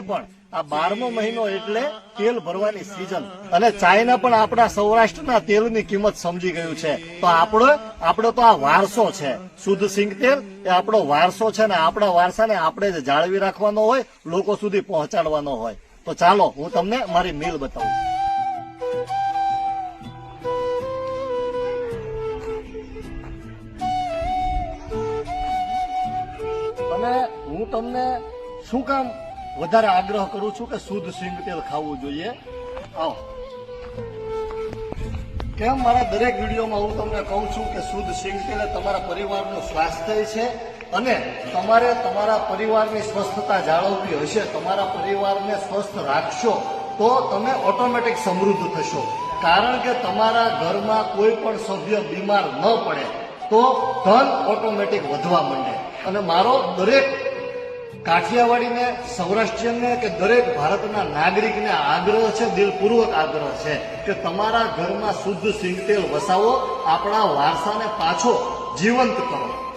પણ આ બારમો મહિનો એટલે તેલ ભરવાની સિઝન અને ચાઇના પણ આપણા સૌરાષ્ટ્રના તેલની કિંમત સમજી ગયું છે. તો આપણો આપણો તો આ વારસો છે. શુદ્ધ સિંગ તેલ એ આપણો વારસો છે ને આપણા વારસાને આપણે જ જાળવી રાખવાનો હોય, લોકો સુધી પહોંચાડવાનો હોય. તો ચાલો, હું તમને મારી મિલ બતાવું. અને હું તમને શું કામ વધારે આગ્રહ કરું છું કે શુદ્ધ સિંગ તેલ ખાવું જોઈએ. આવો. કેમ? મારા દરેક વિડીયોમાં હું તમને કહું છું કે શુદ્ધ સિંગ તેલ તમારા પરિવારનું સ્વાસ્થ્ય છે અને તમારે તમારા પરિવારની સ્વસ્થતા જાળવવી હશે, તમારા પરિવારને સ્વસ્થ રાખશો, તો તમે ઓટોમેટિક સમૃદ્ધ થશો. કારણ કે તમારા ઘરમાં કોઈ પણ સભ્ય બીમાર ન પડે, તો ધન ઓટોમેટિક વધવા માંડે. અને મારો દરેક કાઠિયાવાડીને, સૌરાષ્ટ્રને કે દરેક ભારતના નાગરિકને આગ્રહ છે, દિલપૂર્વક આગ્રહ છે કે તમારા ઘરમાં શુદ્ધ સિંગતેલ વસાવો, આપણા વારસાને પાછો જીવંત કરો.